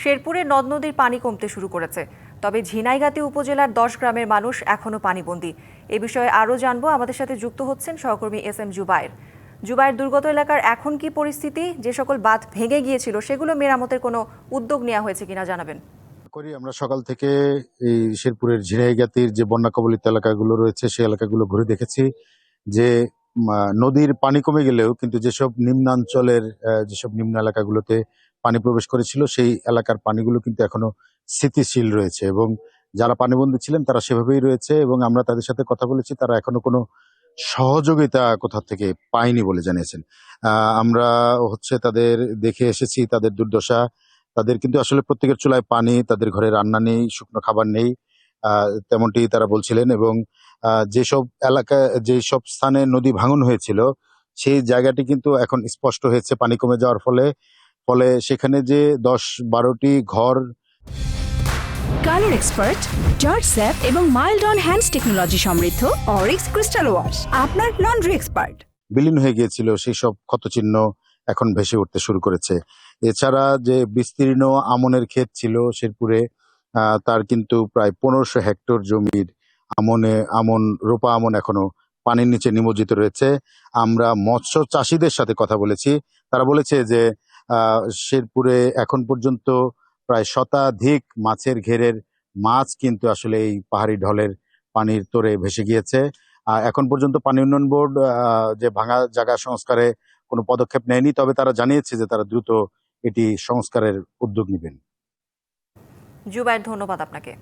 শেরপুরে নদ নদীর পানি কমতে শুরু করেছে। তবে ঝিনাইগাতি উপজেলার দশ গ্রামের মানুষ এখনও পানিবন্দী। এ বিষয়ে আরও জানব। আমাদের সাথে যুক্ত হচ্ছেন সহকর্মী এস এম জুবায়ের। জুবায়ের দুর্গত এলাকার এখন কি পরিস্থিতি? যে সকল বাঁধ ভেঙে গিয়েছিল, সেগুলো মেরামতের কোনো উদ্যোগ নেওয়া হয়েছে কিনা জানাবেন। করি, আমরা সকাল থেকে এই শেরপুরের ঝিনাইগাতির যে বন্যা কবলিত এলাকাগুলো রয়েছে, সেই এলাকাগুলো ঘুরে দেখেছি যে নদীর পানি কমে গেলেও কিন্তু যেসব নিম্নাঞ্চলের যেসব নিম্ন এলাকাগুলোতে পানি প্রবেশ করেছিল, সেই এলাকার পানিগুলো কিন্তু এখনও স্থিতিশীল রয়েছে এবং যারা পানিবন্দী ছিলেন তারা সেভাবেই রয়েছে এবং আমরা তাদের সাথে কথা বলেছি, তারা এখনও কোনো সহযোগিতা কোথা থেকে পায়নি বলে জানিয়েছেন। আমরা হচ্ছে তাদের দেখে এসেছি, তাদের দুর্দশা, তাদের কিন্তু আসলে প্রত্যেকের চুলায় পানি, তাদের ঘরে রান্না নেই, শুকনো খাবার নেই তেমনটি তারা বলছিলেন এবং যেসব এলাকা, যেসব স্থানে নদী ভাঙন হয়েছিল, সেই জায়গাটি কিন্তু এখন স্পষ্ট হয়েছে, পানি কমে যাওয়ার ফলে। ফলে সেখানে যে দশ বারোটি ঘর কালার এক্সপার্ট জর্জ স্যাপ এবং মাইল্ড অন হ্যান্ডস টেকনোলজি সমৃদ্ধ অরিক্স ক্রিস্টাল ওয়াশ আপনার লন্ড্রি এক্সপার্ট। বিলীন হয়ে গিয়েছিল সেই সব ক্ষতচিহ্ন এখন ভেসে উঠতে শুরু করেছে। এছাড়া যে বিস্তীর্ণ আমনের ক্ষেত ছিল শেরপুরে তার কিন্তু প্রায় পনেরোশো হেক্টর জমির আমনে আমন রোপা আমন এখনও পানির নিচে নিমজ্জিত রয়েছে। আমরা মৎস্য চাষিদের সাথে কথা বলেছি। তারা বলেছে যে শেরপুরে এখন পর্যন্ত প্রায় শতাধিক মাছের ঘেরের মাছ কিন্তু আসলে এই পাহাড়ি ঢলের পানির তোরে ভেসে গিয়েছে। এখন পর্যন্ত পানি উন্নয়ন বোর্ড যে ভাঙা জায়গা সংস্কারে কোনো পদক্ষেপ নেয়নি, তবে তারা জানিয়েছে যে তারা দ্রুত এটি সংস্কারের উদ্যোগ নেবেন। জুবায়ের ধন্যবাদ আপনাকে।